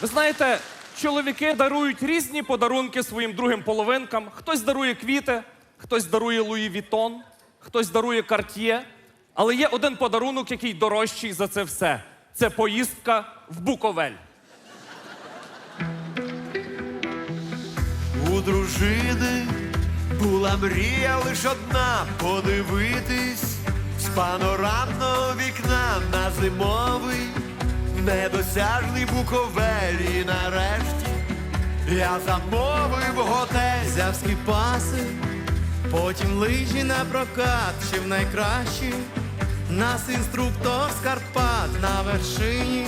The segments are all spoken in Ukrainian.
Ви знаєте, чоловіки дарують різні подарунки своїм другим половинкам. Хтось дарує квіти, хтось дарує Луї Вітон, хтось дарує Карт'є. Але є один подарунок, який дорожчий за це все. Це поїздка в Буковель. У дружини була мрія лиш одна подивитись з панорамного вікна на зимовий недосяжний буковель. І нарешті я замовив готель. Взяв скіпаси, потім лижі на прокат, чи в найкращі. Нас інструктор з Карпат на вершині.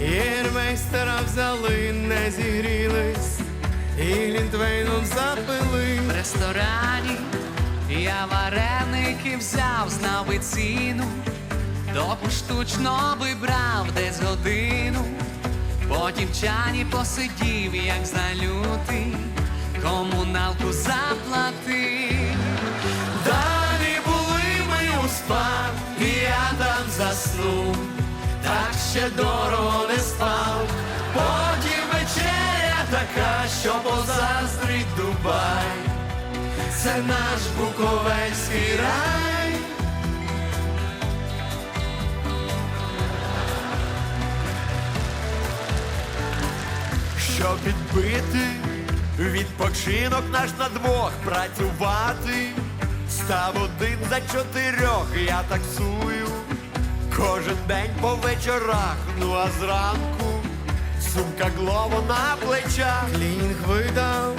Єрмейстера взяли, не зігрілись, і глінтвейном запили. В ресторані я вареники взяв, знав би ціну, то поштучно би брав десь годину, потім в чані посидів, як залютий, комуналку заплатив. Далі були ми у спа, і я там заснув, так ще дорого не спав. Потім вечеря така, що позаздрить Дубай. Це наш буковельський рай. Щоб відбити відпочинок наш на двох працювати. Став один за чотирьох, я таксую кожен день по вечорах. Ну а зранку сумка глово на плечах. Клінінг видав,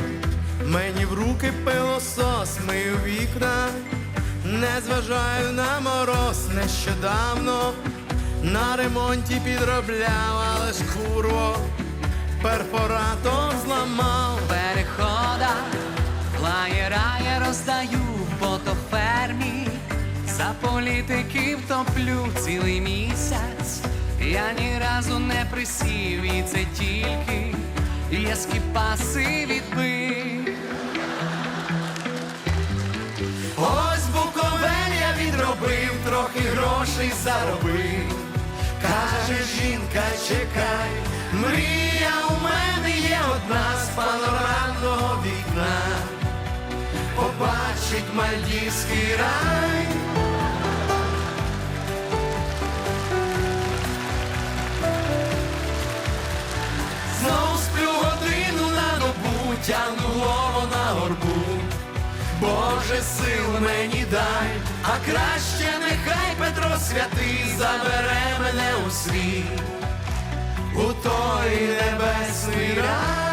мені в руки пилосос, мию вікна, не зважаю на мороз, нещодавно на ремонті підробляв, але ж курво, перфоратор зламав. В переходах флаєра я роздаю по то фермі, за політиків топлю цілий місяць. Я ні разу не присів, і це тільки я скіпаси відбив. Ось Буковель я відробив, трохи грошей заробив. Каже жінка, чекай, мрія мальдівський рай. Знов сплю годину на добу, тягну на горбу. Боже, сил мені дай, а краще нехай Петро святий забере мене у світ, у той небесний рай.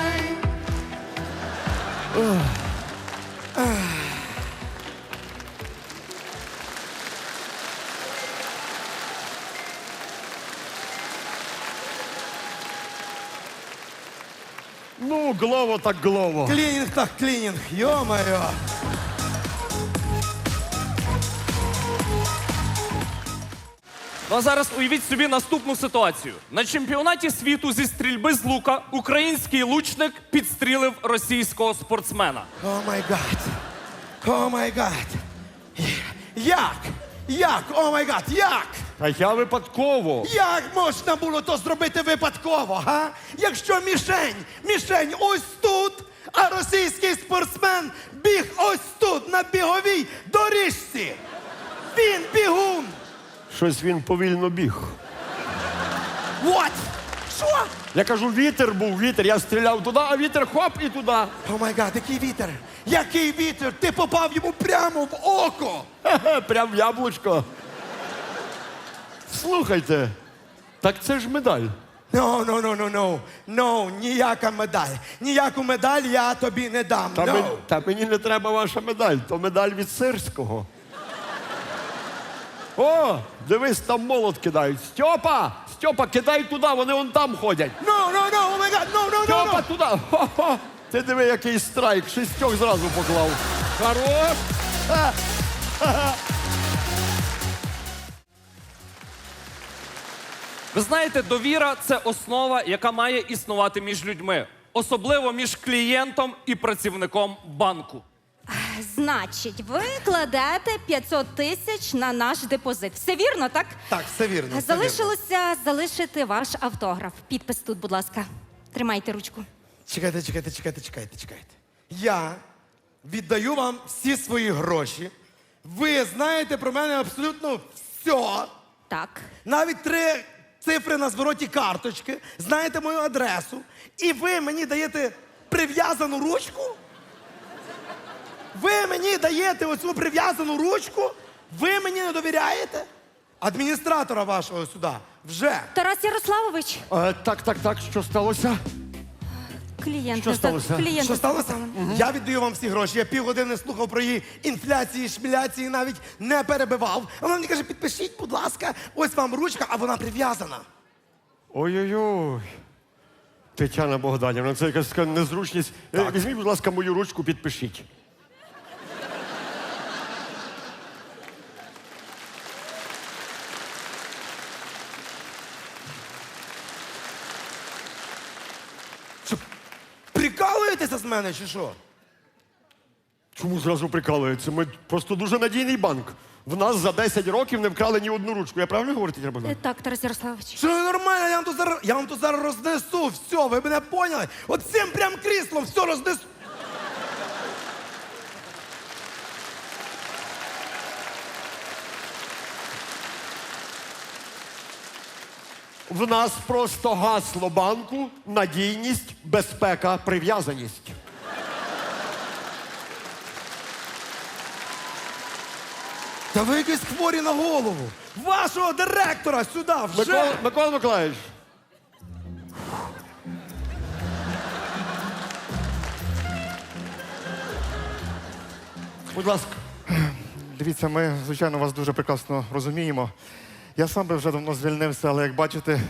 Ну, глово так глово. Клінінг так клінінг, йо-моє. Ну а зараз уявіть собі наступну ситуацію. На чемпіонаті світу зі стрільби з лука український лучник підстрілив російського спортсмена. О май гад. О май гад. Як? Як? О май гад, як? А я випадково. Як можна було то зробити випадково, га? Якщо мішень, мішень ось тут, а російський спортсмен біг ось тут, на біговій доріжці. Він бігун. Щось він повільно біг. What? Що? Я кажу, вітер був, вітер. Я стріляв туди, а вітер хоп і туди. О май гад, який вітер! Який вітер! Ти попав йому прямо в око! Хе-хе, Прям в яблучко. Слухайте, так це ж медаль. No, no, no, no, no. No, ніяка медаль. Ніяку медаль я тобі не дам. Та, no. мен- та мені не треба ваша медаль, то медаль від сирського. О, дивись, там молот кидають. Стьопа! Стьопа, кидай туди, вони вон там ходять. No, no, no, oh my God, no, no, no, Стьопа, no. туди. Хо-хо. Ти диви, який страйк, шістьох зразу поклав. Хорош! Ви знаєте, довіра це основа, яка має існувати між людьми, особливо між клієнтом і працівником банку. Значить, ви кладете 500 тисяч на наш депозит. Все вірно, так? Так, все вірно. все вірно. Залишилося залишити ваш автограф. Підпис тут, будь ласка. Тримайте ручку. Чекайте, чекайте, чекайте, чекайте, чекайте. Я віддаю вам всі свої гроші. Ви знаєте про мене абсолютно все. Так. Навіть три цифри на звороті карточки, знаєте мою адресу, і ви мені даєте прив'язану ручку? Ви мені даєте оцю прив'язану ручку? Ви мені не довіряєте? Адміністратора вашого сюди вже. Тарас Ярославович, Е, так, так, так, що сталося? Клієнт. Що не за- сталося? Клієнт. Що сталося? Я віддаю вам всі гроші. Я півгодини слухав про її інфляції, шміляції, навіть не перебивав. А вона мені каже, підпишіть, будь ласка, ось вам ручка, а вона прив'язана. Ой-ой-ой. Тетяна Богданівна, це якась така незручність. Е, Візьміть, будь ласка, мою ручку, підпишіть. Що, прикалуєтеся з мене чи що? Чому зразу прикалується? Ми просто дуже надійний банк. В нас за 10 років не вкрали ні одну ручку. Я правильно говорю, Тетяна Е, Так, Тарас Ярославович. Що ви нормально, я вам тут зараз, я вам тут зараз рознесу все, ви мене поняли? От цим прям кріслом все рознесу. В нас просто гасло банку надійність, безпека, прив'язаність. Та ви якісь хворі на голову. Вашого директора сюди вже. Микола, Микола Миколаївич. Будь ласка. Дивіться, ми, звичайно, вас дуже прекрасно розуміємо. Я сам би вже давно звільнився, але як бачите,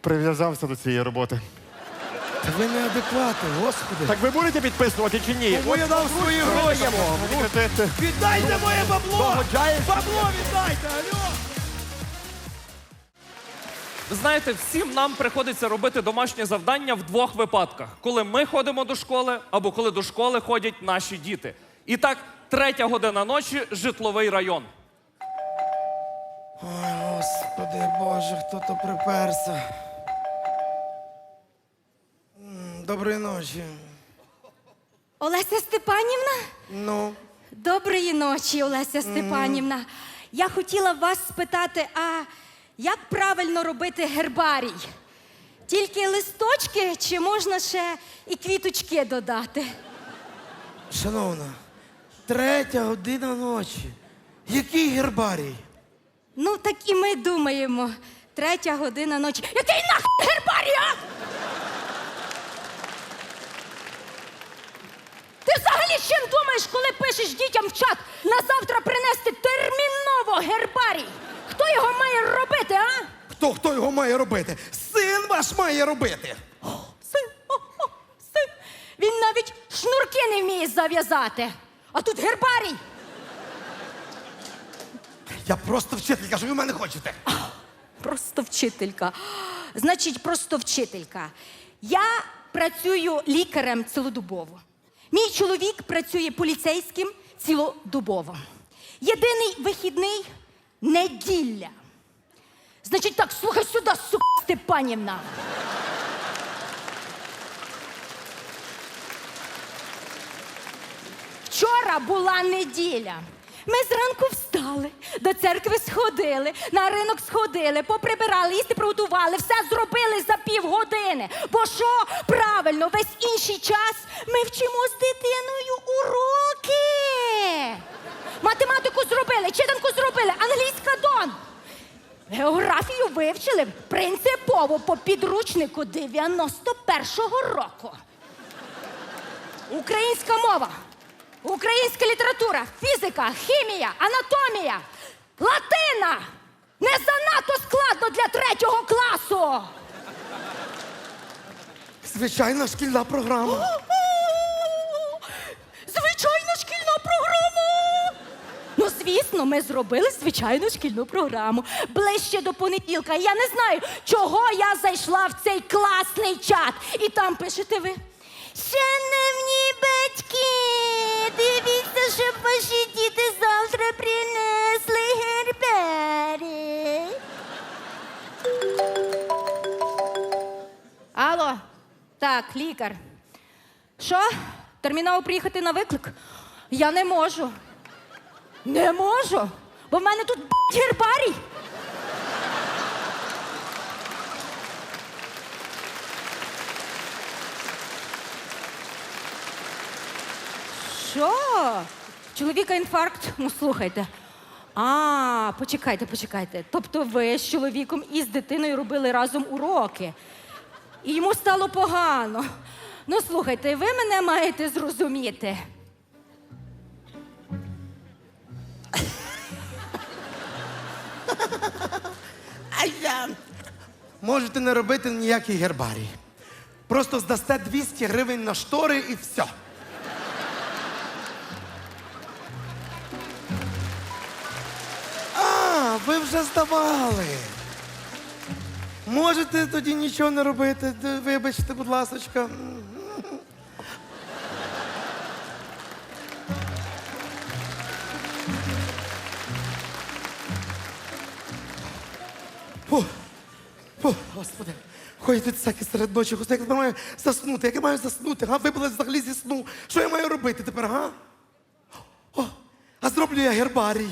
прив'язався до цієї роботи. Та ви неадекватні, господи. Так ви будете підписувати чи ні? Кому я дав свої гроші? Віддайте моє бабло! Догоджаєш? Бабло віддайте, алло! Ви знаєте, всім нам приходиться робити домашнє завдання в двох випадках: коли ми ходимо до школи або коли до школи ходять наші діти. І так, третя година ночі, житловий район. Ой, господи Боже, хто то приперся. Доброї ночі. Олеся Степанівна? Ну, Доброї ночі, Олеся Степанівна. Я хотіла вас спитати, а як правильно робити гербарій? Тільки листочки чи можна ще і квіточки додати? шановна, третя година ночі. Який гербарій? Ну, так і ми думаємо. Третя година ночі. Який нахуй гербарій, а? Ти взагалі з чим думаєш, коли пишеш дітям в чат на завтра принести терміново гербарій? Хто його має робити, а? Хто хто його має робити? Син ваш має робити. Син, о, о, син. Він навіть шнурки не вміє зав'язати. А тут гербарій. Я просто вчителька, що ви в мене хочете? Просто вчителька. Значить, просто вчителька. Я працюю лікарем цілодобово. Мій чоловік працює поліцейським цілодобово. Єдиний вихідний неділя. Значить так, слухай сюди, сука Степанівна. Вчора була неділя. Ми зранку встали, до церкви сходили, на ринок сходили, поприбирали, їсти приготували, все зробили за півгодини. Бо що правильно, весь інший час ми вчимо з дитиною уроки. Математику зробили, читанку зробили, англійська дон. Географію вивчили принципово по підручнику 91-го року. Українська мова, українська література, фізика, хімія, анатомія, латина. Не занадто складно для третього класу. Звичайна шкільна програма. Звичайна шкільна програма. Ну, звісно, ми зробили звичайну шкільну програму. Ближче до понеділка. Я не знаю, чого я зайшла в цей класний чат. І там пишете ви. Ще не Шановні батьки, дивіться, щоб ваші діти завтра принесли гербарі. Алло, Так, лікар. Що? Терміново приїхати на виклик? Я не можу. Не можу. Бо в мене тут б***ь, гербарій. Що? Чоловіка інфаркт? Ну слухайте. А, почекайте, почекайте. Тобто ви з чоловіком і з дитиною робили разом уроки. І йому стало погано. Ну, слухайте, ви мене маєте зрозуміти. А я. Можете не робити ніякий гербарій. Просто здасте 200 гривень на штори і все. Ви вже здавали. Можете тоді нічого не робити. Вибачте, будь ласочка. Господи. Ходять всякі серед ночі, господи, як я маю заснути, як я маю заснути, га? Вибили взагалі зі сну. Що я маю робити тепер, га? О, а зроблю я гербарій.